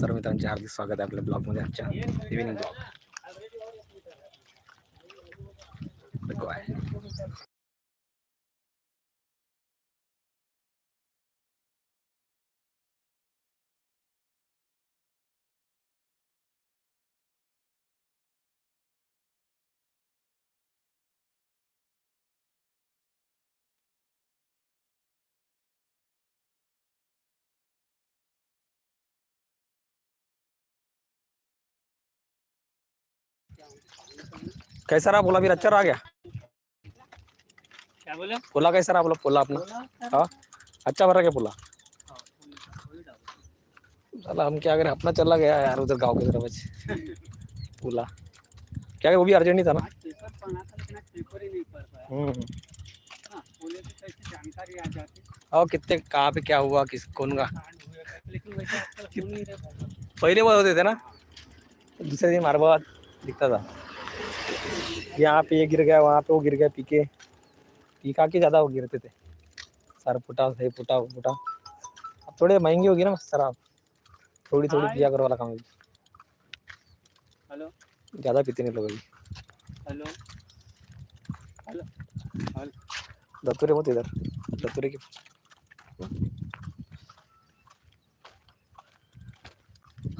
सर्व मित्रांचे हार्दिक स्वागत आहे आपल्या ब्लॉगमध्ये आजच्या इव्हिनिंग ब्लॉग कैसा रहा बोला? भी अच्छा रहा गया क्या बोले? पोला कैसा रहा बोला? पोला अपना। हाँ? अच्छा भरा क्या पोला चला हम क्या करें? अपना चला गया यार उधर गाँव की तरफ़ पोला क्या वो भी अर्जेंट ही था ना। हम्म। हाँ, और कितने कहाँ पे क्या हुआ किस कौन का? पहले बहुत होते थे ना। दूसरे दिन मारवा दिखता था। यहाँ पे ये गिर गया वहाँ पे वो गिर गया पीके। पीका के ज़्यादा वो गिरते थे। सर फुटा सही फुटा फुटा। अब थोड़े महँगी होगी ना शराब। थोड़ी थोड़ी हाँ, पिया करो वाला काम हेलो? ज़्यादा पीते नहीं लोग हेलो? हेलो? दतुरे मत इधर। दतुरे की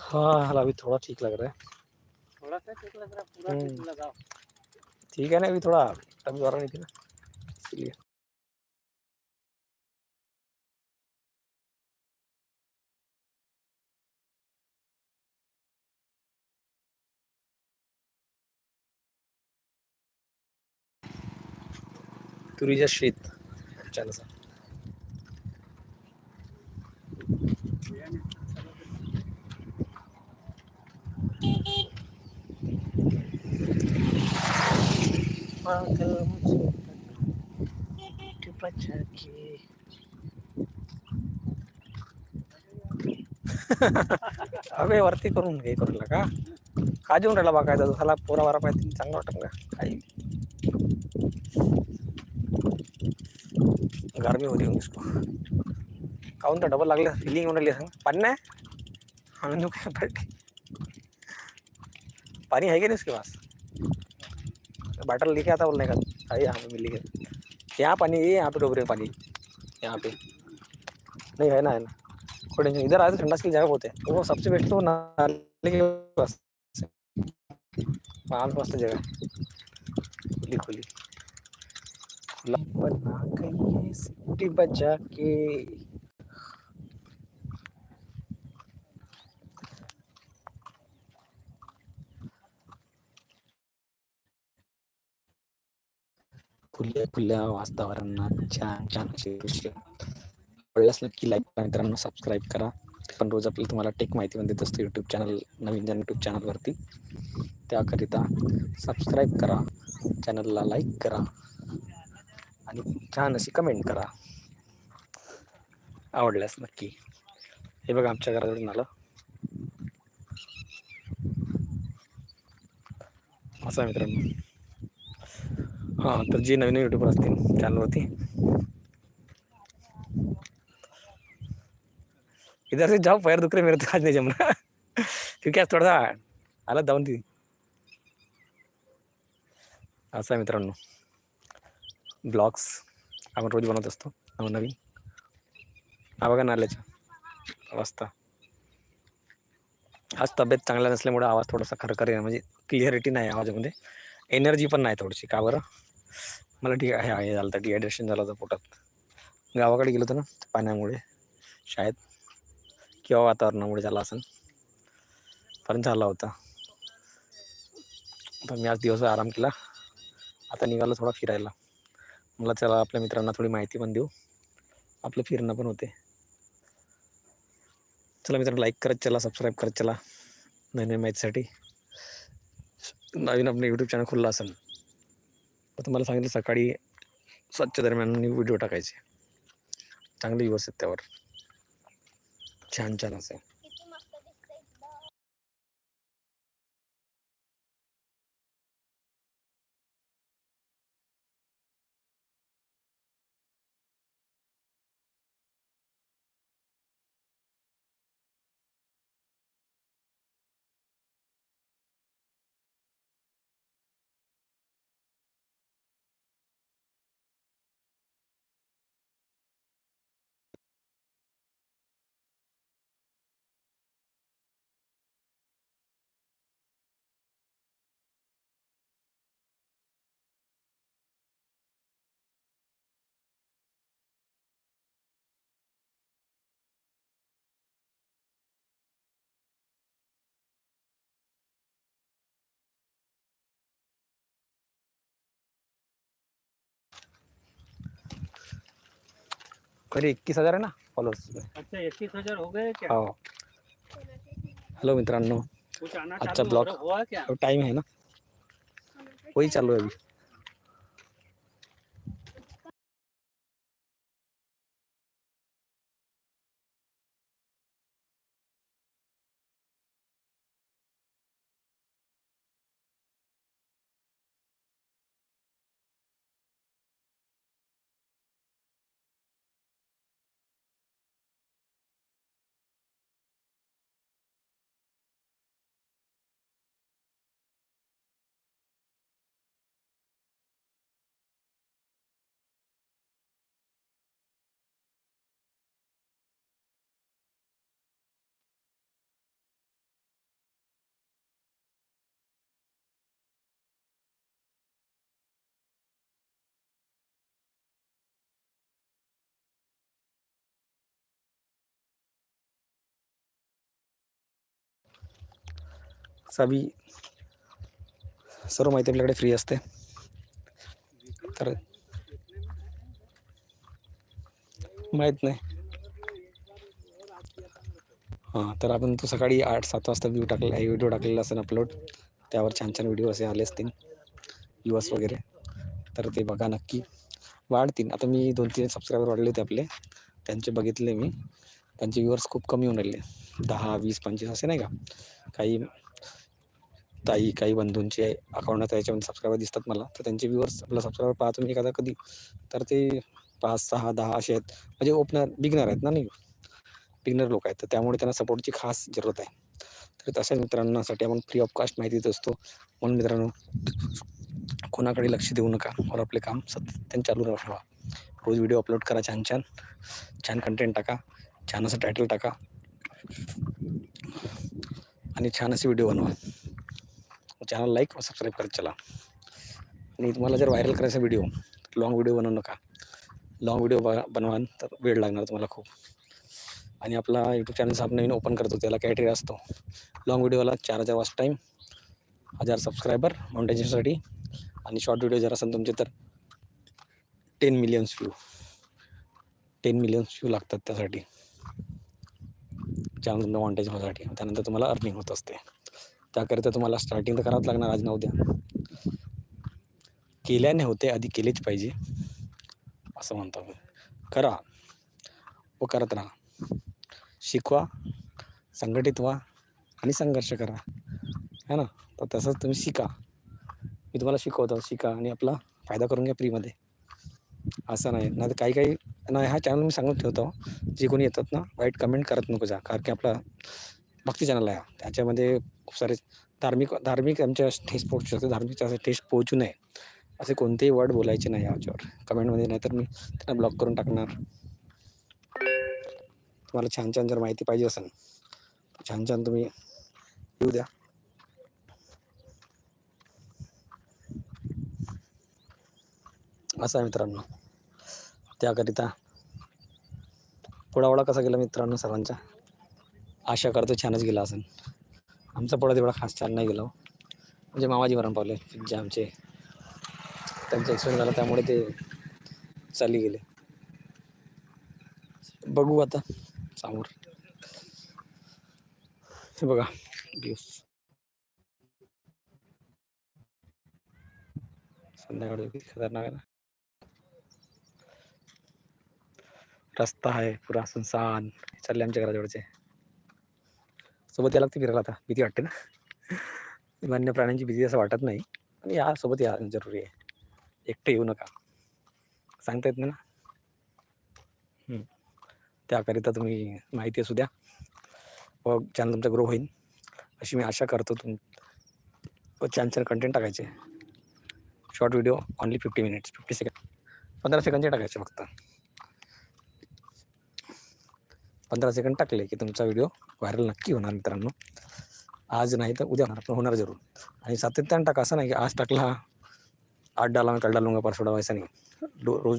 हाँ अभी थोड़ा ठीक लग रहा है। थोड़ा सा ठीक लग रहा है, पूरा हम्म। ठीक लगाओ ठीक है ना अभी थोड़ा तब द्वारा नहीं थी ना इसलिए तुरीच्या शेत छान असं पागल मुझे अबे वरती करून घे करून का का जेवून राहिला बाकायचा झाला? पोरा वारा पाहिजे चांगलं वाटत का काही गरमी होती होगी इसको. काऊन तर डबल लागले? फिलिंग होऊन राहिली सांग पाणी नाही? आणून काय पाठी पानी है क्या उसके पास? बाटल लेके आता बोलने का। अरे यहाँ पे मिली गया यहाँ पानी ये यहाँ पे डूब रहे हैं। पानी यहाँ पे। नहीं, है ना है ना। कोई नहीं। इधर आए तो ठंडा की जगह होते हैं। वो सबसे बेस्ट तो नाले के पास से। वहाँ पे मस्त जगह। खुली खुली खुला बना गई सिटी बजा के। खुल्या खुल्या वातावरणात छान छान असे दृश्य आवडल्यास नक्की लाईक करा. मित्रांनो सबस्क्राईब करा. पण रोज आपल्याला तुम्हाला टेक माहिती पण देत असतो यूट्यूब चॅनल नवीन यूट्यूब चॅनलवरती त्याकरिता सबस्क्राईब करा. चॅनलला लाईक करा. आणि छान अशी कमेंट करा. आवडल्यास नक्की. हे बघा आमच्या घराजवळून आलं असा मित्रांनो. हां तर जे नवीन युट्यूबर असतील चॅनलवरती इधर से जाओ पैर दुख रहे मेरे तो आज नहीं जमना क्योंकि आज थोड़ा सा हालत ती. थी असं आहे मित्रांनो. ब्लॉग्स आपण रोज बनवत असतो. नवनवीन हा बघा नाल्याच्या अवस्था. आज तब्येत चांगल्या नसल्यामुळे आवाज थोडासा खरखर आहे म्हणजे क्लिअरिटी नाही आवाजामध्ये. एनर्जी पण नाही थोडीशी. का बरं? मला डी हे हे झालं होतं डिहायड्रेशन झालं होतं पोटात. गावाकडे गेलो होतो ना पाण्यामुळे शाळेत. किंवा वातावरणामुळे झाला असं पण झाला होता. तर मी आज दिवस आराम केला. आता निघालो थोडा फिरायला. मला चला आपल्या मित्रांना थोडी माहिती पण देऊ. आपलं फिरणं पण होते. चला मित्रांनो लाईक करत चला सबस्क्राईब करत चला. नवीन नवीन माहितीसाठी. नवीन आपलं यूट्यूब चॅनल खुल्ला असेल मग तुम्हाला सांगितलं सकाळी स्वच्छ दरम्यान व्हिडिओ टाकायचे. चांगले दिवस आहेत त्यावर. छान छान असेल कधी इक्कीस हज़ार है ना फॉलोअर्स अच्छा इक्कीस हज़ार हो गए क्या? हो. हॅलो मित्रांनो अच्छा, ब्लॉग. हुआ क्या? टाइम आहे ना? वही चालू आहे अभी. चावी सर्व माहिती आपल्याकडे फ्री असते. तर माहीत नाही. हां तर आपण तो सकाळी आठ सात वाजता व्ह्यू टाकलेला व्हिडिओ टाकलेला असेल अपलोड त्यावर छान छान व्हिडिओ असे आले असतील. युवस वगैरे. तर ते बघा नक्की. वाढतील. आता मी दोन तीन सबस्क्रायबर वाढले होते आपले. त्यांचे बघितले मी. त्यांचे व्ह्युअर्स खूप कमी होऊन राहिले. दहा वीस पंचवीस असे नाही का? काही ताई काही बंधूंचे अकाउंट आहे त्याच्यामध्ये सबस्क्रायबर दिसतात मला. तर त्यांचे व्ह्यूअर्स आपला सबस्क्रायबर पाहतो मी एखादा कधी. तर ते पाच सहा दहा असे आहेत. म्हणजे ओपनर बिगनर आहेत ना नाही? बिगनर लोक आहेत. तर त्यामुळे त्यांना सपोर्टची खास जरूरत आहे. तर तशा मित्रांनासाठी आपण फ्री ऑफ कास्ट माहिती देत असतो. म्हणून मित्रांनो कोणाकडे लक्ष देऊ नका. और आपले काम सतत चालू राहा रोज व्हिडिओ अपलोड करा छान छान. छान कंटेंट टाका. छान असं टायटल टाका. आणि छान असे व्हिडिओ बनवा. चॅनल लाईक व सबस्क्राईब करत चला. आणि तुम्हाला जर व्हायरल करायचा व्हिडिओ लाँग व्हिडिओ बनवू नका. लाँग व्हिडिओ ब बनवाल तर वेळ लागणार तुम्हाला खूप. आणि आपला यूट्यूब चॅनल आपण नवीन ओपन करतो त्याला कॅटेरिया असतो. लाँग व्हिडिओला चार हजार वाच टाईम हजार सबस्क्रायबर माउंटेशनसाठी आणि शॉर्ट व्हिडिओ जर असेल तुमचे तर ten millions view ten millions view लागतात त्यासाठी. चॅनल तुमच्या मॉनिटाईज होण्यासाठी. त्यानंतर तुम्हाला अर्निंग होत असते. त्याकरिता तुम्हाला स्टार्टिंग तर करावंच लागणार आज ना उद्या. केल्याने होते आधी केलेच पाहिजे. असं म्हणतो करा. व करत राहा. शिकवा संघटित व्हा आणि संघर्ष करा. है ना? तर तसंच तुम्ही शिका. मी तुम्हाला शिकवतो. शिका आणि आपला फायदा करून घ्या फ्रीमध्ये. असं नाही. नाही तर काही काही नाही हा चॅनल मी सांगून ठेवतो. जे कोणी येतात ना वाईट कमेंट करत नको जा. कारण की आपला भक्ती चॅनल आहे त्याच्यामध्ये खूप सारे धार्मिक धार्मिक आमच्या ठेस पोहोचू शकते धार्मिक असे ठेस पोहोचू नये. असे कोणतेही वर्ड बोलायचे नाही याच्यावर. कमेंटमध्ये नाही तर मी त्यांना ब्लॉक करून टाकणार. तुम्हाला छान छान जर माहिती पाहिजे असेल छान छान तुम्ही येऊ द्या. असं आहे मित्रांनो. त्याकरिता पोळावळा कसा गेला मित्रांनो सर्वांचा? आशा करतो छानच गेला असेल. आमचा पोळा तेवढा खास छान नाही गेला. म्हणजे मामाजी मरण पावले जे आमचे. त्यांचा ॲक्सिडेंट झाला त्यामुळे ते चाली गेले. बघू आता समोर. हे बघा दिवस संध्याकाळी खतरनाक आहे ना. रस्ता आहे पुरा सुनसान. चालले आमच्या घराजवळचे. सोबत या लागते फिरायला आता. भीती वाटते ना. वन्य प्राण्यांची भीती असं वाटत नाही. पण या सोबत या जरुरी आहे. एकटे येऊ नका. सांगता येत नाही ना. त्याकरिता तुम्ही माहिती असू द्या. व चॅनल तुमचा ग्रो होईल. अशी मी आशा करतो तुम व छान छान कंटेंट टाकायचे. Short video only fifty minutes fifty second पंधरा सेकंडचे टाकायचे फक्त. पंधरा सेकंड टाकले की तुमचा व्हिडिओ व्हायरल नक्की होणार मित्रांनो. आज नाही तर उद्या होणार पण होणार जरूर. आणि सातत्यानं टाका असं नाही की आज टाकला आज डाला मैं कल डालूंगा पर डालूंगा ऐसा नहीं. रोज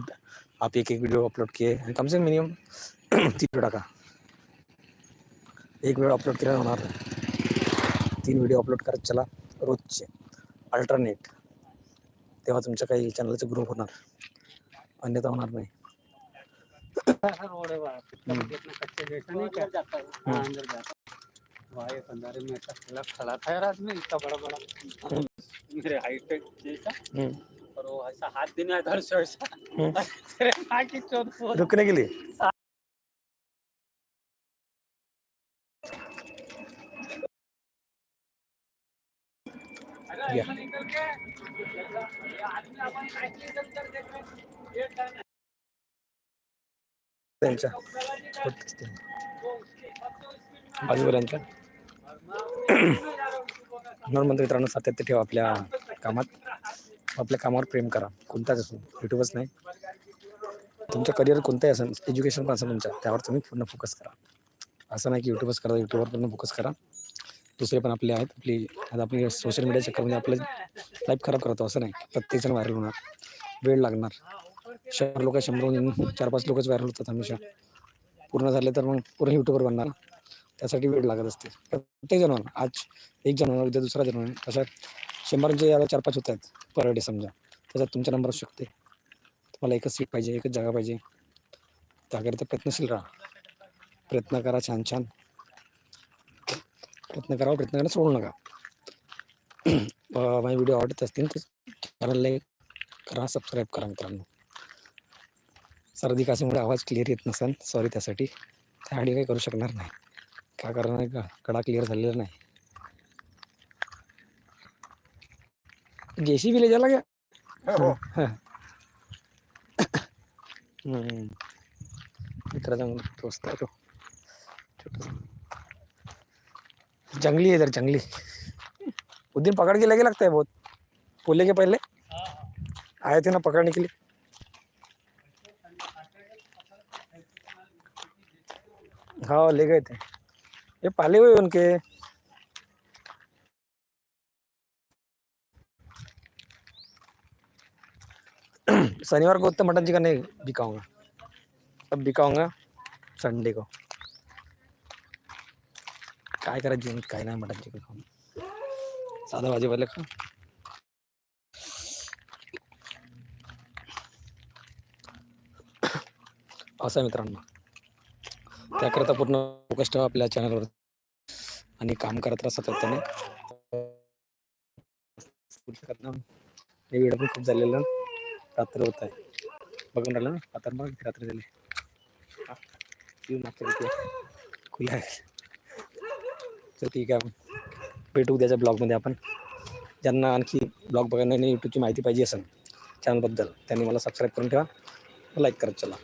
आप एक एक वीडियो अपलोड किए आणि कम से कम मिनिमम तीन व्हिडिओ टाका. एक व्हिडिओ अपलोड केला होणार तीन व्हिडिओ अपलोड करत चला रोजचे. अल्टरनेट तेव्हा तुमच्या काही चॅनलचं ग्रुप होणार. अन्यथा होणार नाही. सारा रोड है वहाँ कच्चे जैसा नहीं क्या हाँ अंदर जाता में ऐसा खड़ा खड़ा था यार आदमी इतना बड़ा बड़ा मेरे हाइट जैसा और वो ऐसा हाथ देने इधर से ऐसा की चोट रुकने के लिए या. त्यांच्या. होतीच ते. बाजूवाल्यांच्या म्हणून मित्रांनो सातत्य ठेवा आपल्या कामात. आपल्या कामावर प्रेम करा. कोणताच असो युट्यूबच नाही. तुमचं करिअर कोणतंही असेल एज्युकेशन पण असेल तुमच्या त्यावर तुम्ही पूर्ण फोकस करा. असं नाही की युट्यूबच करा युट्यूबवर पूर्ण फोकस करा. दुसरे पण आपले आहेत आपली आता आपली सोशल मीडिया चक्करमध्ये आपलं लाईफ खराब करतो असं नाही. प्रत्येकजण व्हायरल होणार. वेळ लागणार. शंभर लोक शंभर चार पाच लोकच व्हायरल होतात हमेशा. पूर्ण झाले तर मग पूर्ण युट्यूबर बनणार. त्यासाठी वेळ लागत असते. प्रत्येक जण आज एक जण उद्या दुसरा जण होणार असं शंभरांचे याला चार पाच होत आहेत पर डे समजा. त्याच्यात तुमचा नंबर असू शकते. तुम्हाला एकच सीट पाहिजे एकच जागा पाहिजे. त्याकरिता प्रयत्नशील राहा. प्रयत्न करा छान छान. प्रयत्न करा प्रयत्न करणं सोडू नका. माझे व्हिडिओ आवडत असतील तर चॅनल लाईक करा सबस्क्राईब करा मित्रांनो. सर्दी काशीमुळे आवाज़ क्लिअर येत नसेल सॉरी त्यासाठी. त्यासाठी काही करू शकणार नाही. का करणार आहे का? कडा क्लिअर झालेला नाही. जेसी भी ले जाला क्या हाँ. हम्म. मित्राचा दोस्त आहे तो. छोटासा. जंगली है इधर जंगली. उस दिन पकड़ के लगे लगता है बहुत. पोले के पहले? आए थे ना पकड़ने के लिए हाँ ले गए थे। ये पाले हुए उनके। शनिवार को तो मटन चिकन नहीं बिकाऊँगा। अब बिकाऊँगा संडे को। काय करायचं जीवनात काय नाही मटन चिकन खाऊन साधा भाजीपाला खा असं मित्रांनो। त्याकरता पूर्ण फोकस ठेवा आपल्या चॅनलवर आणि काम करत राहा सातत्याने हे व्हिडिओ पण खूप झालेलं. रात्र होत आहे. बघून राहिलं ना? आता बघ रात्र झाली. हा, मागच्या खुला आहे. तर ठीक आहे भेटू उद्याच्या ब्लॉगमध्ये आपण. ज्यांना आणखी ब्लॉग बघायला नाही यूट्यूबची माहिती पाहिजे असेल चॅनलबद्दल त्यांनी मला सबस्क्राईब करून ठेवा. लाईक करत चला.